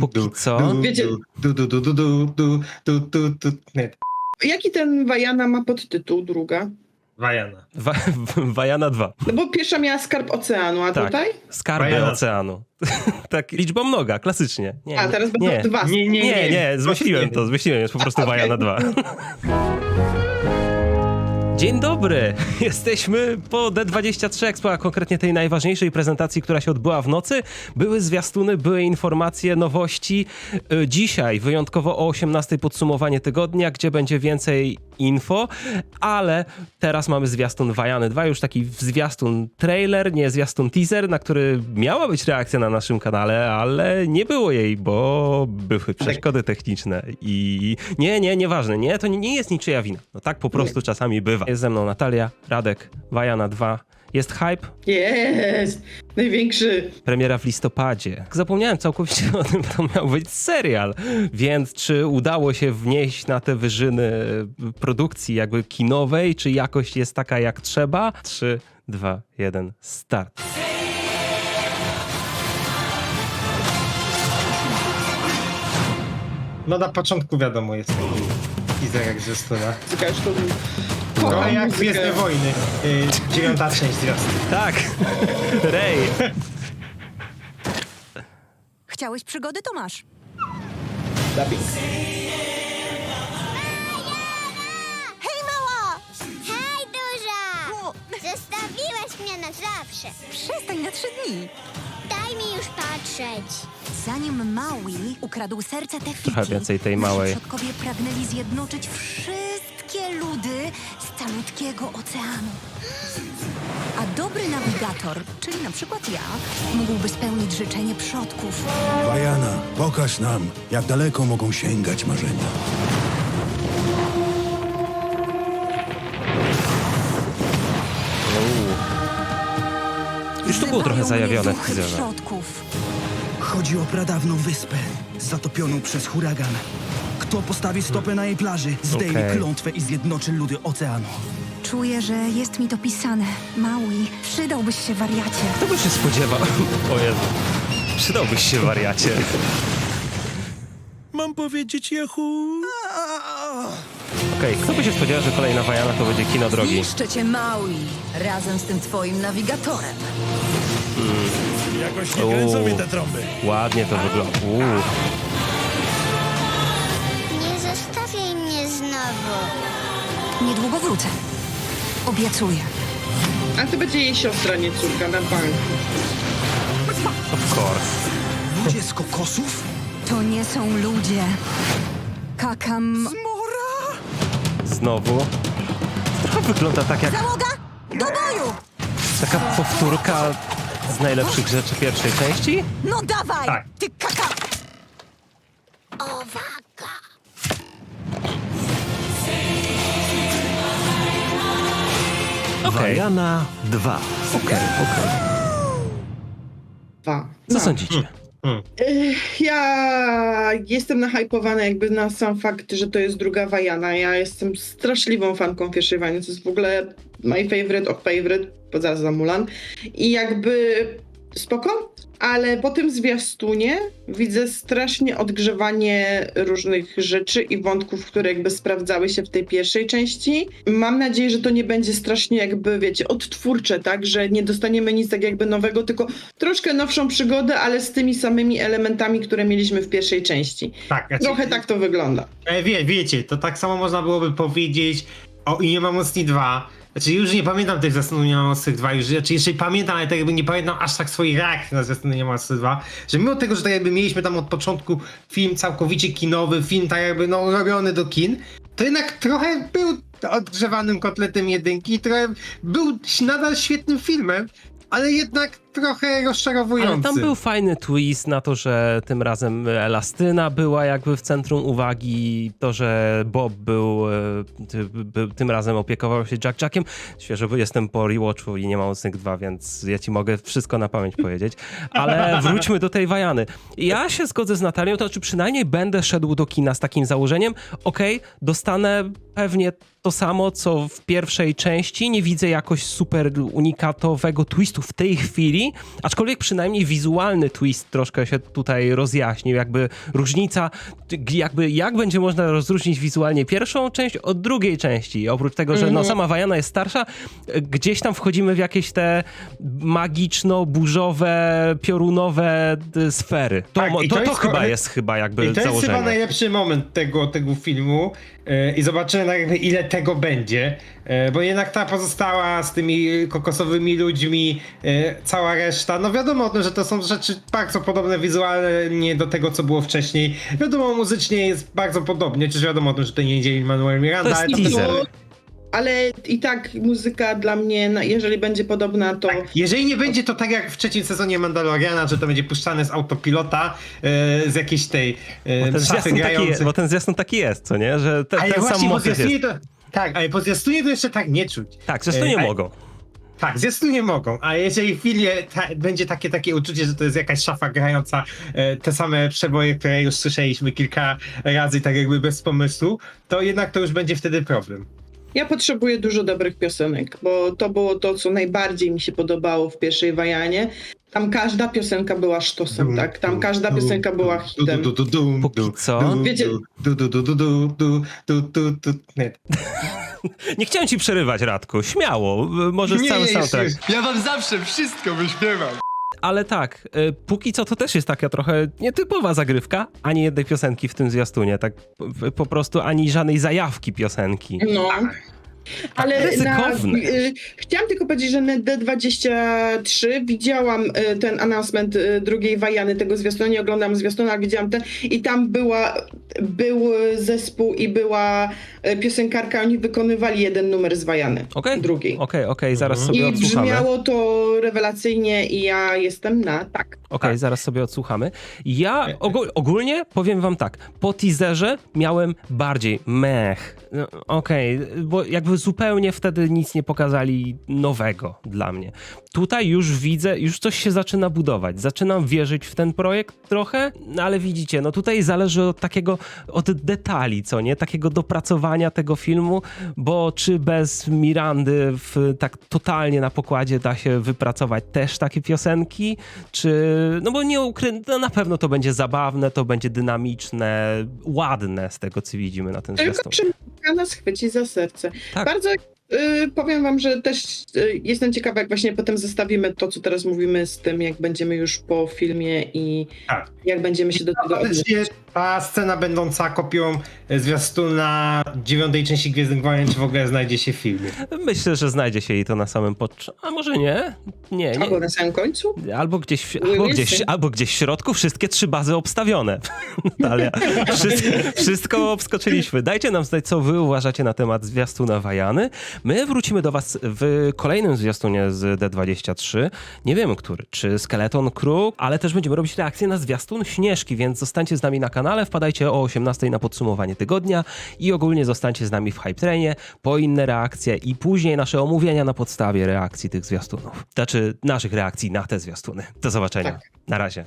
Póki co. Nie. Jaki ten Wajana ma podtytuł druga? Wajana. Wa Wajana 2. No bo pierwsza miała skarb oceanu, a tak, tutaj? Skarby Wajana. oceanu. tak, liczba mnoga, klasycznie. Nie, a, teraz będą dwa. Nie, nie, nie, nie, nie, nie zmyśliłem to, zmyśliłem, jest po prostu Wajana okay. 2. Dzień dobry! Jesteśmy po D23 Expo, a konkretnie tej najważniejszej prezentacji, która się odbyła w nocy. Były zwiastuny, były informacje, nowości. Y, Dzisiaj wyjątkowo o 18 podsumowanie tygodnia, gdzie będzie więcej info, ale teraz mamy zwiastun Wajany 2, już taki zwiastun trailer, nie zwiastun teaser, na który miała być reakcja na naszym kanale, ale nie było jej, bo były przeszkody techniczne i nie, nie, nieważne, nie, to nie, nie jest niczyja wina. No tak po prostu czasami bywa. Jest ze mną Natalia, Radek, Wajana 2. Jest hype, Jest! Największy. premiera w listopadzie. Zapomniałem całkowicie o tym, to miał być serial. Więc czy udało się wnieść na te wyżyny produkcji jakby kinowej, czy jakość jest taka jak trzeba? 3, 2, 1, start. No na początku wiadomo jest teaserek ze strona. Zgasz to No Kocham jak. Gwiezdne Wojny. Y, dziewiąta część zwiastun. Tak! Rej! Chciałeś przygody, to masz. Dubbing. Hej, mała! Hej, duża! O, Zostawiłaś mnie na zawsze. przestań na trzy dni. Daj mi już patrzeć. Zanim Maui ukradł serce Tefiti, Trochę więcej tej małej. przodkowie pragnęli zjednoczyć wszystkie ludy calutkiego oceanu. A dobry nawigator, czyli na przykład ja, mógłby spełnić życzenie przodków. Wajana, pokaż nam, jak daleko mogą sięgać marzenia. Już to było trochę mnie zajawione w duchy przodków. Chodzi o pradawną wyspę, zatopioną przez huragan. Kto postawi stopę na jej plaży, zdejmie Okej. klątwę i zjednoczy ludy oceanu. Czuję, że jest mi to pisane. Maui, przydałbyś się wariacie. Kto by się spodziewał? O Jezu. Przydałbyś się wariacie. Mam powiedzieć Jehu? Okej, kto by się spodziewał, że kolejna Wajana to będzie kino drogi? Zniszczę cię, Maui, razem z tym twoim nawigatorem. Jakoś nie kręcą mnie te trąby. Ładnie to wygląda. Uuu. Nie zostawiaj mnie znowu. Niedługo wrócę. Obiecuję. A to będzie jej siostra, nie córka, na bank. Of course. Ludzie z kokosów? To nie są ludzie. Kakam... Znowu. Trochę wygląda tak jak Załoga! Do boju! taka powtórka z najlepszych rzeczy pierwszej części. No dawaj! Tak. Ty kaka... Owaga! Okej, Wajana 2. okej, okej. Dwa. Co No. sądzicie? Ja jestem nahypowana jakby na sam fakt, że to jest druga Wajana. Ja jestem straszliwą fanką pierwszej Wajany. To jest w ogóle my favorite of favorite, zaraz za Mulan. I jakby spoko, ale po tym zwiastunie widzę strasznie odgrzewanie różnych rzeczy i wątków, które jakby sprawdzały się w tej pierwszej części. Mam nadzieję, że to nie będzie strasznie jakby, wiecie, odtwórcze, tak? Że nie dostaniemy nic tak jakby nowego, tylko troszkę nowszą przygodę, ale z tymi samymi elementami, które mieliśmy w pierwszej części. Tak, znaczy, Trochę tak to wygląda. E, wie, wiecie, to tak samo można byłoby powiedzieć o I nie ma mocni 2. Znaczy już nie pamiętam tych ma mocnych 2, już, znaczy jeszcze pamiętam, ale tak jakby nie pamiętam aż tak swoich reakcji na ma mocnych 2, że mimo tego, że tak jakby mieliśmy tam od początku film całkowicie kinowy, film tak jakby no robiony do kin, to jednak trochę był odgrzewanym kotletem jedynki, trochę był nadal świetnym filmem, ale jednak trochę rozczarowujący. Ale tam był fajny twist na to, że tym razem Elastyna była jakby w centrum uwagi, to, że Bob był, e, tym razem opiekował się Jack Jackiem. Świeżo bo jestem po rewatchu i nie ma mocnych dwa, więc ja ci mogę wszystko na pamięć powiedzieć. Ale wróćmy do tej Wajany. Ja się zgodzę z Natalią, to znaczy przynajmniej będę szedł do kina z takim założeniem, okej, dostanę pewnie to samo, co w pierwszej części, nie widzę jakoś super unikatowego twistu w tej chwili, aczkolwiek przynajmniej wizualny twist troszkę się tutaj rozjaśnił, jakby różnica, jakby jak będzie można rozróżnić wizualnie pierwszą część od drugiej części, oprócz tego, że no, sama Wajana jest starsza, gdzieś tam wchodzimy w jakieś te magiczno-burzowe, piorunowe y, sfery. To, Tak, to, to to chyba ko- jest chyba jakby I to jest założenie. chyba najlepszy moment tego, tego filmu i zobaczymy tak jakby ile tego będzie, e, bo jednak ta pozostała z tymi kokosowymi ludźmi, e, cała reszta, no wiadomo o tym, że to są rzeczy bardzo podobne wizualnie do tego, co było wcześniej. Wiadomo, muzycznie jest bardzo podobnie, czyż wiadomo o tym, że to nie idzie Manuel Miranda, To jest ale teaser. No, ale i tak muzyka dla mnie, na- jeżeli będzie podobna, to Jeżeli nie będzie to tak jak w trzecim sezonie Mandaloriana, że to będzie puszczane z autopilota, e, z jakiejś tej e, Bo ten, szafy taki, bo ten zwiastun taki jest, co nie? Że te, Ale ten sam właśnie po motyw jest. zwiastunie to... Tak, ale po zwiastunie to jeszcze tak nie czuć. Tak, zresztą nie E, mogą. Tak, zwiastunie mogą, a jeżeli w filmie ta, będzie takie takie uczucie, że to jest jakaś szafa grająca e, te same przeboje, które już słyszeliśmy kilka razy, tak jakby bez pomysłu, to jednak to już będzie wtedy problem. Ja potrzebuję dużo dobrych piosenek, bo to było to, co najbardziej mi się podobało w pierwszej Wajanie. Tam każda piosenka była sztosem, tak? Tam każda piosenka była hitem. Póki co. Wiecie- Nie, Nie chciałem ci przerywać, Radku. Śmiało. Możesz Nie, cały soundtrack. Ja wam zawsze wszystko wyśpiewam. Ale tak, y, póki co to też jest taka trochę nietypowa zagrywka. Ani jednej piosenki w tym zwiastunie. Tak po prostu ani żadnej zajawki piosenki. No. Ale na, ryzykowne. y, chciałam tylko powiedzieć, że na D23 widziałam y, ten announcement y, drugiej Wajany, tego zwiastuna, nie oglądam zwiastuna, ale widziałam ten i tam była, był zespół i była y, piosenkarka, oni wykonywali jeden numer z Wajany, Okej? drugiej. Okej, okej, zaraz sobie I odsłuchamy. brzmiało to rewelacyjnie i ja jestem na tak. Okej, zaraz sobie odsłuchamy. Ja ogó- ogólnie powiem wam tak, po teaserze miałem bardziej mech. No, Okej, bo jakby zupełnie wtedy nic nie pokazali nowego dla mnie. Tutaj już widzę, już coś się zaczyna budować. Zaczynam wierzyć w ten projekt trochę, no ale widzicie, no tutaj zależy od takiego, od detali, co nie? Takiego dopracowania tego filmu, bo czy bez Mirandy w, tak totalnie na pokładzie da się wypracować też takie piosenki, czy, no bo nie ukry... no na pewno to będzie zabawne, to będzie dynamiczne, ładne z tego, co widzimy na tym Tylko zwiastunie. muzyka nas chwyci za serce. Tak. Bardzo y, powiem wam, że też y, jestem ciekawa, jak właśnie potem zestawimy to, co teraz mówimy z tym, jak będziemy już po filmie i Tak. jak będziemy się do tego odnieść. Ta scena będąca kopią zwiastuna dziewiątej części Gwiezdnych Wojen, czy w ogóle znajdzie się w filmie. Myślę, że znajdzie się jej to na samym początku, a może nie? Nie, nie. Albo na samym końcu? Albo gdzieś, w, Nie albo, gdzieś, albo gdzieś w środku wszystkie trzy bazy obstawione. Natalia, wszystko, wszystko obskoczyliśmy. Dajcie nam znać, co wy uważacie na temat zwiastuna Wajany. My wrócimy do was w kolejnym zwiastunie z D23. Nie wiemy, który. Czy Skeleton Crew, ale też będziemy robić reakcję na zwiastun Śnieżki, więc zostańcie z nami na kanale, wpadajcie o 18 na podsumowanie tygodnia i ogólnie zostańcie z nami w Hype Trainie po inne reakcje i później nasze omówienia na podstawie reakcji tych zwiastunów. Znaczy naszych reakcji na te zwiastuny. Do zobaczenia. Tak. Na razie.